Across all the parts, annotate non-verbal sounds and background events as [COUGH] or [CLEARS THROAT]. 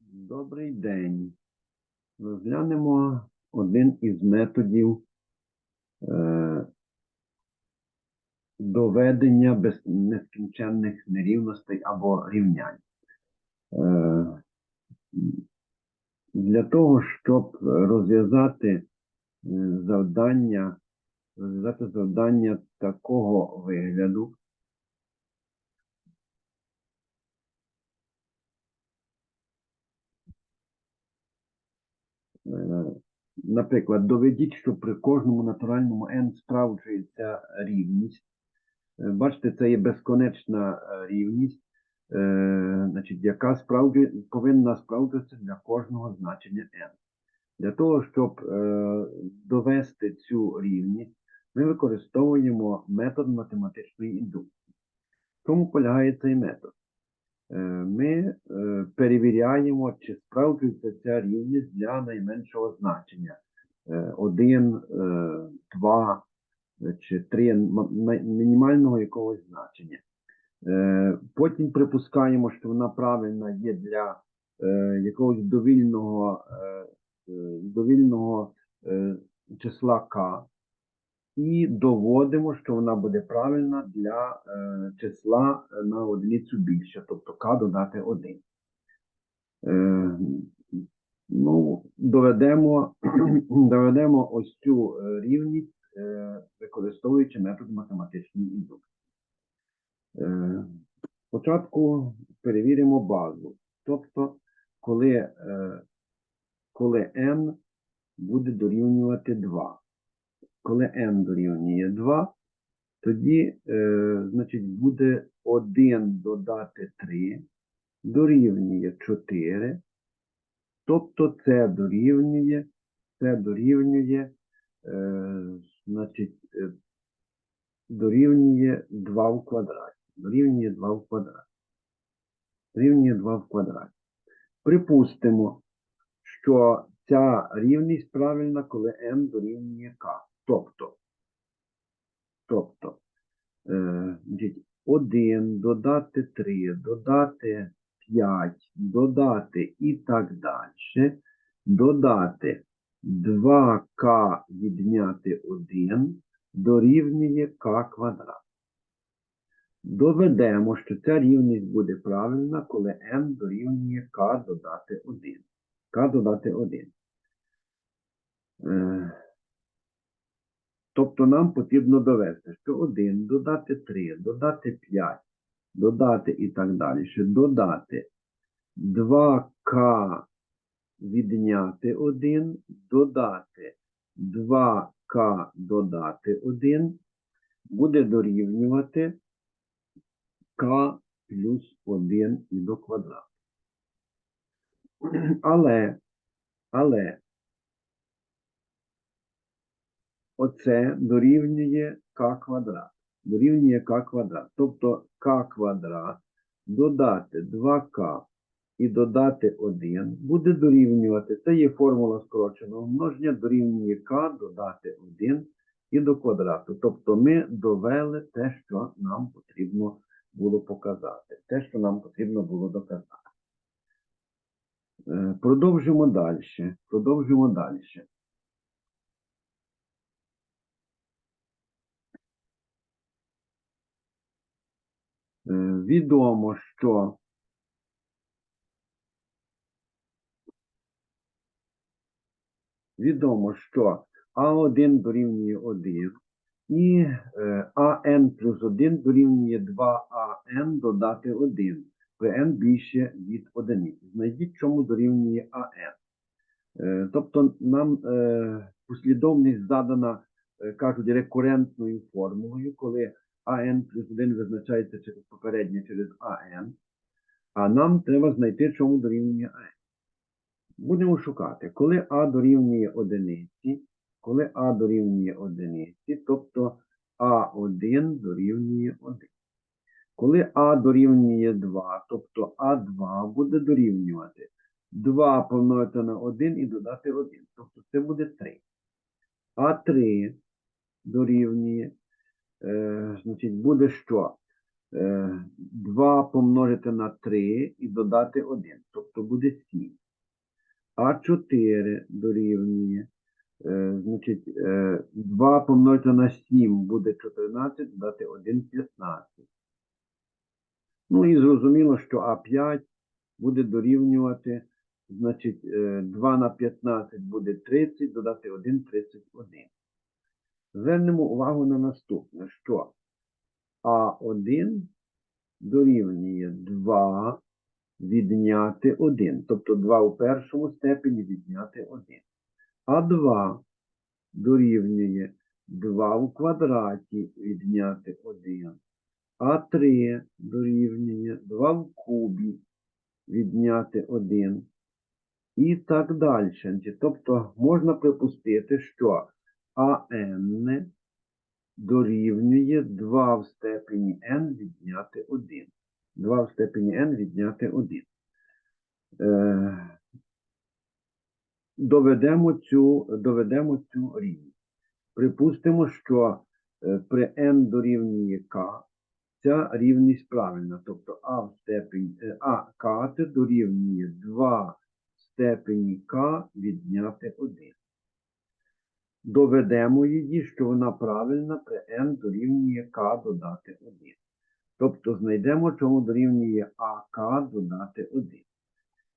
Добрий день. Розглянемо один із методів е, доведення без нескінченних нерівностей або рівнянь. Е, для того, щоб розв'язати е, завдання, розв'язати завдання такого вигляду, Е, Наприклад, доведіть, що при кожному натуральному n справджується рівність. Е, Бачите, це є безконечна е, рівність, е, значить, яка справді повинна справджуватися для кожного значення n. Для того, щоб е, довести цю рівність, ми використовуємо метод математичної індукції. В чому полягає цей метод? Е, ми е, перевіряємо, чи справджується ця рівність для найменшого значення. 1, 2 чи 3 мінімального якогось значення. Е, Потім припускаємо, що вона правильна є для е, якогось довільного, е, е, довільного е, числа k, і доводимо, що вона буде правильна для е, числа на одиницю більше, тобто k додати 1. Е, ну, доведемо, [CLEARS THROAT] доведемо ось цю е, рівність, е, використовуючи метод математичної індукції. Е, спочатку перевіримо базу. Тобто, коли, е, коли n буде дорівнювати 2 коли n дорівнює 2, тоді, е, значить, буде 1 додати 3 дорівнює 4. Тобто це дорівнює, це дорівнює, е, значить, е, дорівнює 2 в квадраті. Дорівнює 2 в квадраті. Дорівнює 2 в квадраті. Припустимо, що ця рівність правильна, коли n дорівнює k. Тобто, тобто, е, значить, 1 додати 3, додати 5, додати і так далі, додати 2k відняти 1 дорівнює k квадрат. Доведемо, що ця рівність буде правильна, коли n дорівнює k додати 1. k додати 1. Тобто нам потрібно довести, що 1 додати 3, додати 5, додати і так далі, що додати 2К відняти 1, додати 2К додати 1, буде дорівнювати К плюс 1 і до квадрату. [CLEARS THROAT] Але, але оце дорівнює k квадрат. Дорівнює k квадрат. Тобто k квадрат додати 2k і додати 1 буде дорівнювати. Це є формула скороченого множення, дорівнює k додати 1 і до квадрату. Тобто ми довели те, що нам потрібно було показати. Те, що нам потрібно було доказати. Е, Продовжимо далі. Продовжимо далі. Відомо, що відомо, що А1 дорівнює 1 і е, АН плюс 1 дорівнює 2АН додати 1, при n більше від 1. Знайдіть, чому дорівнює АН. Е, Тобто нам е, послідовність задана, е, кажуть, рекурентною формулою, коли АН плюс 1 визначається через попереднє через АН, а нам треба знайти, чому дорівнює АН. Будемо шукати, коли А дорівнює одиниці, коли А дорівнює одиниці, тобто А1 дорівнює 1. Коли А дорівнює 2, тобто А2 буде дорівнювати 2 помножити на 1 і додати 1. Тобто це буде 3. А3 дорівнює, е, значить, буде що? Е, 2 помножити на 3 і додати 1, тобто буде 7. А4 дорівнює, е, значить, е, 2 помножити на 7 буде 14, додати 1 15. Ну і зрозуміло, що А5 буде дорівнювати, значить, е, 2 на 15 буде 30, додати 1 31. Звернемо увагу на наступне, що А1 дорівнює 2 відняти 1, тобто 2 у першому степені відняти 1. А2 дорівнює 2 у квадраті відняти 1. А3 дорівнює 2 в кубі відняти 1. І так далі. Тобто можна припустити, що АН дорівнює 2 в степені n відняти 1. 2 в степені n відняти 1. Е, доведемо, цю, доведемо цю рівність. Припустимо, що е, при n дорівнює k ця рівність правильна. Тобто а в степені е, а кати дорівнює 2 в степені k відняти 1. Доведемо її, що вона правильна при n дорівнює k додати 1. Тобто знайдемо, чому дорівнює АК додати 1.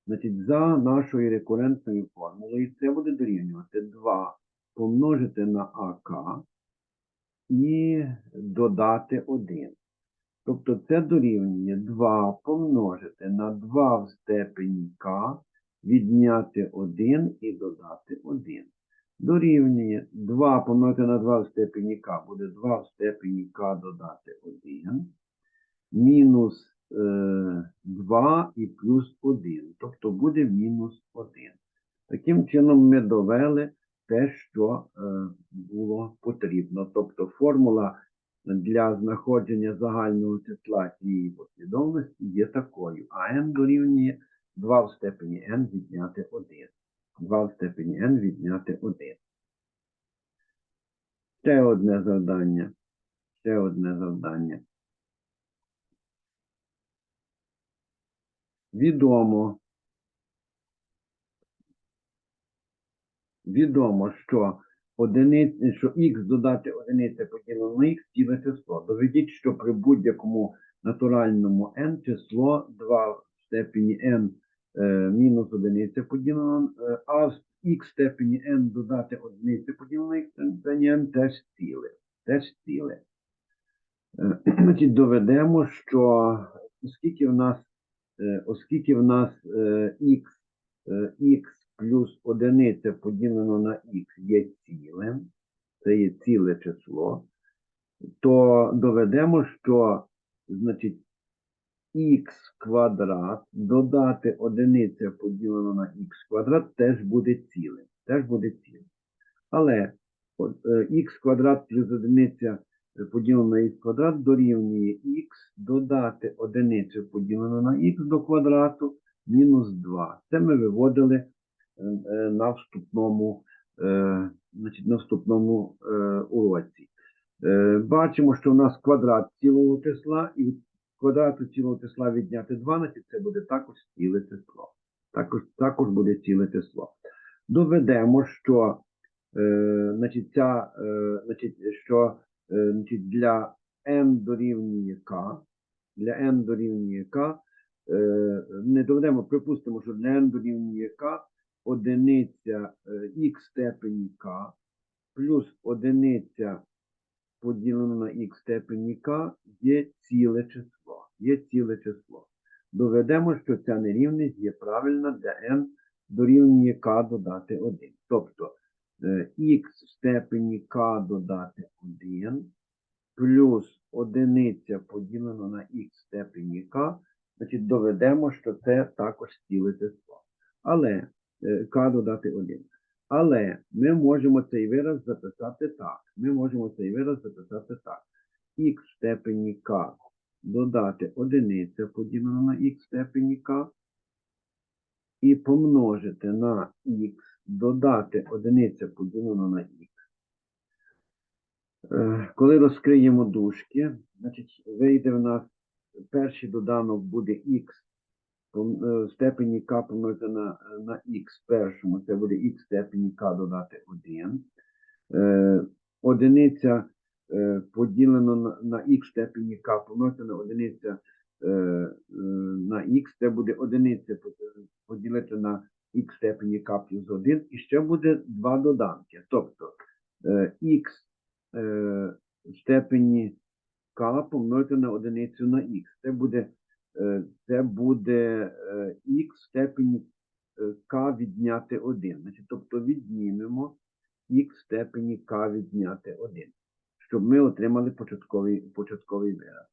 Значить, за нашою рекурентною формулою це буде дорівнювати 2 помножити на АК і додати 1. Тобто це дорівнює 2 помножити на 2 в степені К, відняти 1 і додати 1. Дорівнює 2 помножити на 2 в степені К буде 2 в степені К додати 1 мінус е, 2 і плюс 1, тобто буде мінус 1. Таким чином ми довели те, що е, було потрібно. Тобто формула для знаходження загального числа цієї послідовності є такою. А n дорівнює 2 в степені n відняти 1. 2 в степені n відняти 1. Ще одне завдання. Ще одне завдання. відомо, відомо, що одиниць, що х додати одиниця поділено на х ціле число. Доведіть, що при будь-якому натуральному n число 2 в степені n мінус одиниця поділено, е, а в х степені n додати одиниця поділено на х степені n теж ціле. Теж ціле. Е, [CLEARS THROAT] доведемо, що оскільки в нас е, оскільки в нас е, x, е, плюс одиниця поділено на x є цілим, це є ціле число, то доведемо, що значить x квадрат додати одиниця поділено на x квадрат теж буде цілим. Теж буде цілим. Але е, х квадрат плюс одиниця е, поділено на х квадрат дорівнює х додати одиницю поділено на х до квадрату мінус 2. Це ми виводили е, на вступному, значить, на вступному уроці. Бачимо, що у нас квадрат цілого числа, і квадрату цілого числа відняти 2, значить це буде також ціле число. Також, також буде ціле число. Доведемо, що, е, значить, ця, е, значить, що е, значить, для n дорівнює k, для n дорівнює k, е, не доведемо, припустимо, що для n дорівнює k одиниця е, х степені k плюс одиниця поділено на х степені k є ціле число. Є ціле число. Доведемо, що ця нерівність є правильна для n дорівнює k додати 1. Тобто е, х в степені k додати 1 плюс одиниця поділено на х в степені k, значить доведемо, що це також ціле число. Але е, k додати 1. Але ми можемо цей вираз записати так. Ми можемо цей вираз записати так. х в степені k додати одиниця поділено на х в степені k і помножити на х, додати одиниця поділено на х. Е, Коли розкриємо дужки, значить вийде в нас перший доданок буде х в степені k помножити на, на х першому, це буде х степені k додати 1. Е, одиниця е, поділено на, на х степені k помножити на одиниця е, е, на х, це буде одиниця поділити на х степені k плюс 1, і ще буде два доданки. Тобто е, х е, степені k помножити на одиницю на х. Це буде, е, це буде е, х степені е, k відняти 1. Значить, тобто віднімемо х степені k відняти 1, щоб ми отримали початковий, початковий вираз.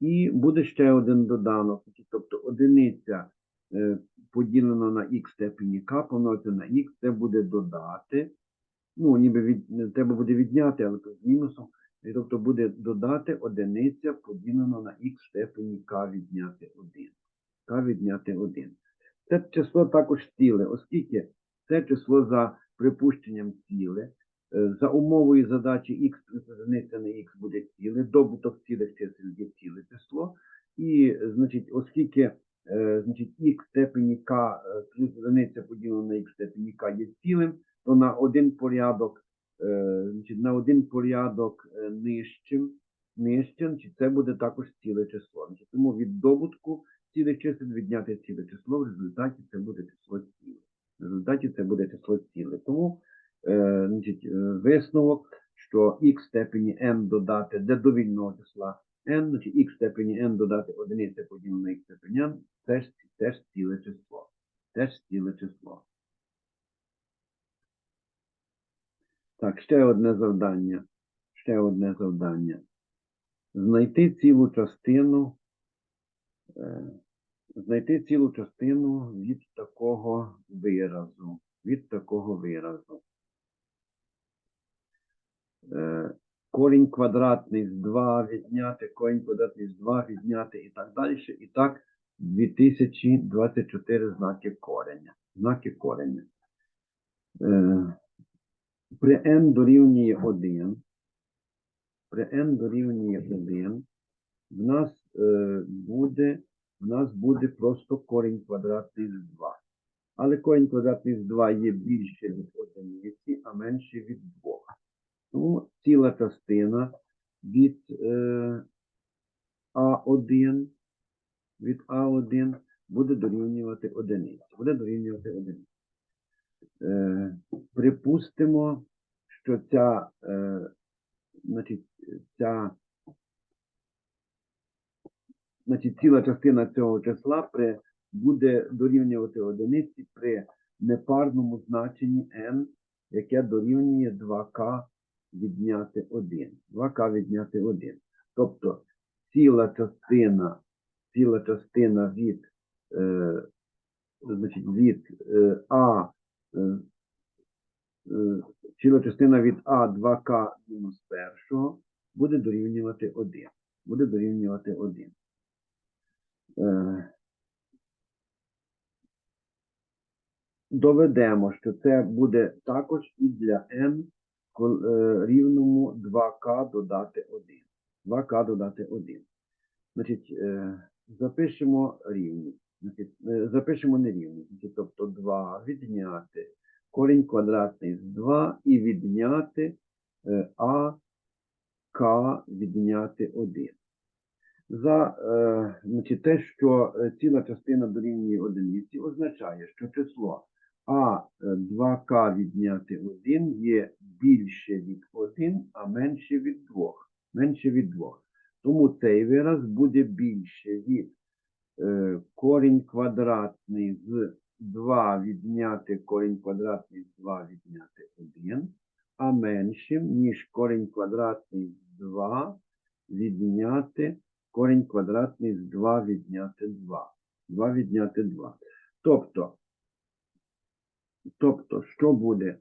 І буде ще один доданок, тобто одиниця е, поділено на х степені k помножити на х, це буде додати, ну, ніби від, треба буде відняти, але з мінусом, і тобто буде додати одиниця поділено на х степені k відняти 1. k відняти 1. Це число також ціле, оскільки це число за припущенням ціле, за умовою задачі х одиниця на х буде ціле, добуток цілих чисел є ціле число. І, е, значить, оскільки е, значить, х степені k е, плюс одиниця поділено на х степені k є цілим, то на один порядок, е, значить, на один порядок е, нижчим, нижчим, значить, це буде також ціле число. Значить, тому від добутку цілих чисел відняти ціле число, в результаті це буде число ціле. В результаті це буде число ціле. Тому е, значить, е, висновок, що в степені n додати до довільного числа n, значить в степені n додати одиниця поділено на х степені n, теж, теж ціле число. Теж ціле число. Так, ще одне завдання. Ще одне завдання. Знайти цілу частину. е, Знайти цілу частину від такого виразу. Від такого виразу. Е, Корінь квадратний з 2 відняти, корінь квадратний з 2 відняти і так далі. І так 2024 знаки кореня. Знаки кореня. Е, При n дорівнює 1. При n дорівнює 1. В нас е, буде в нас буде просто корінь квадратний з 2. Але корінь квадратний з 2 є більше від одиниці, а менше від 2. Тому ціла частина від е, А1 від А1 буде дорівнювати одиниці. Буде дорівнювати одиниці. Е, припустимо, що ця, е, значить, ця значить, ціла частина цього числа при, буде дорівнювати одиниці при непарному значенні n, яке дорівнює 2k відняти 1. 2k відняти 1. Тобто ціла частина, ціла частина від, е, значить, від е, А, е, е, ціла частина від А 2k мінус першого буде дорівнювати 1. Буде дорівнювати 1. Е, доведемо, що це буде також і для n рівному 2k додати 1. 2k додати 1. Значить, е, запишемо рівність. Значить, е, запишемо нерівність. Тобто 2 відняти корінь квадратний з 2 і відняти е, а k відняти 1 за е, значить, те, що е, ціла частина дорівнює одиниці, означає, що число а е, 2к відняти 1 є більше від 1, а менше від 2. Менше від 2. Тому цей вираз буде більше від е, корінь квадратний з 2 відняти корінь квадратний з 2 відняти 1, а меншим, ніж корінь квадратний з 2 відняти корінь квадратний з 2 відняти 2. 2 відняти 2. Тобто, тобто що буде?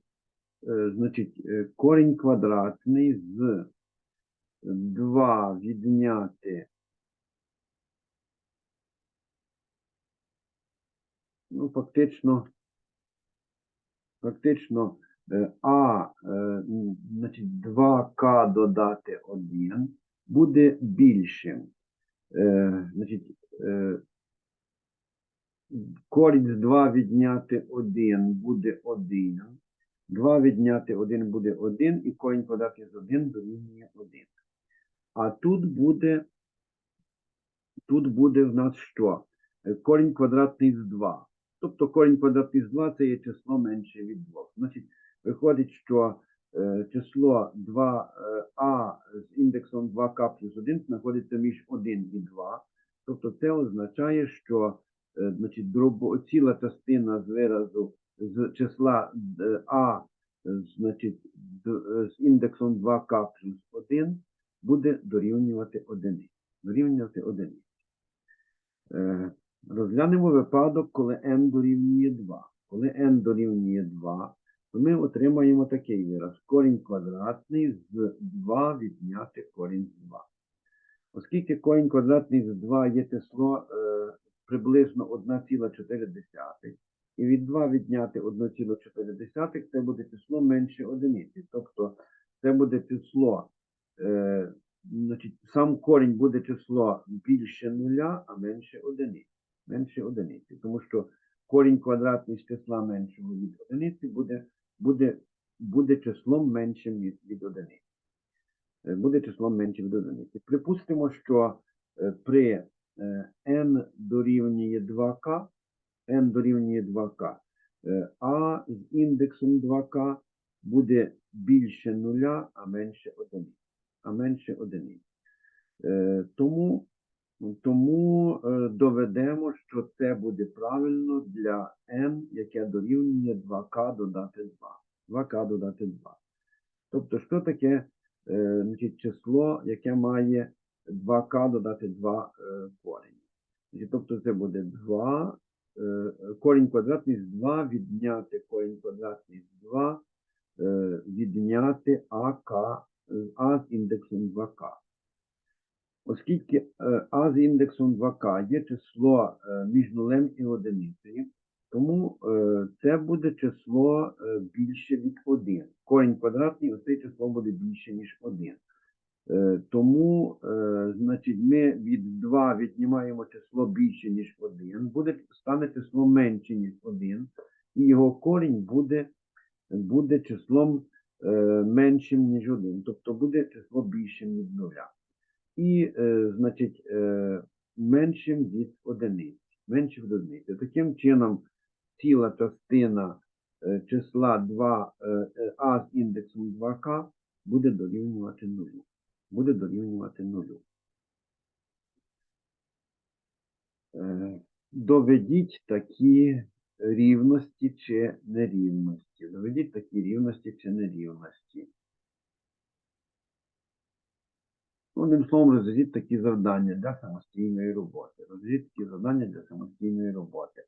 Е, значить, е, корінь квадратний з 2 відняти. Ну, фактично, фактично, е, а, значить, 2К додати 1 буде більшим. Значить, корінь з 2 відняти 1 буде 1. 2 відняти 1 буде 1, і корінь квадратний з 1 дорівнює 1. А тут буде, тут буде в нас що? Е, Корінь квадратний з 2. Тобто корінь квадратний з 2 це є число менше від 2. Значить, виходить, що е, число 2а з індексом 2к плюс 1 знаходиться між 1 і 2. Тобто це означає, що е, значить, дробо, ціла частина з виразу з числа е, а е, значить, е, з індексом 2к плюс 1 буде дорівнювати 1. Дорівнювати 1. Е, Розглянемо випадок, коли n дорівнює 2. Коли n дорівнює 2, то ми отримаємо такий вираз. Корінь квадратний з 2 відняти корінь з 2. Оскільки корінь квадратний з 2 є число е, приблизно 1,4, і від 2 відняти 1,4 це буде число менше одиниці. Тобто це буде число, е, значить, сам корінь буде число більше нуля, а менше одиниці. Менше одиниці. Тому що корінь квадратний з числа меншого від одиниці буде, буде, буде числом меншим від, від одиниці. Е, Буде числом меншим від одиниці. Припустимо, що е, при n дорівнює 2k, n дорівнює 2k, е, а з індексом 2k буде більше нуля, а менше одиниці. А менше одиниці. Е, Тому, тому е, доведемо, що це буде правильно для n, яке дорівнює 2k додати 2. 2k додати 2. Тобто, що таке е, значить, число, яке має 2k додати 2 е, корені? Тобто це буде 2, е, корінь квадратний з 2 відняти корінь квадратний з 2, е, відняти ак, е, а з індексом 2k. Оскільки а з індексом 2k є число між нулем і одиницею, тому це буде число більше від 1. Корінь квадратний, ось число буде більше, ніж 1. Е, тому, е, значить, ми від 2 віднімаємо число більше, ніж 1, буде, стане число менше, ніж 1, і його корінь буде, буде числом е, меншим, ніж 1. Тобто буде число більшим від 0 і, значить, меншим від одиниць. Меншим від одиниці. Таким чином, ціла частина числа 2, е, е, а з індексом 2к буде дорівнювати нулю. Буде дорівнювати нулю. Е, Доведіть такі рівності чи нерівності. Доведіть такі рівності чи нерівності. Одним словом, розв'яжіть такі завдання для самостійної роботи. Розв'яжіть такі завдання для самостійної роботи.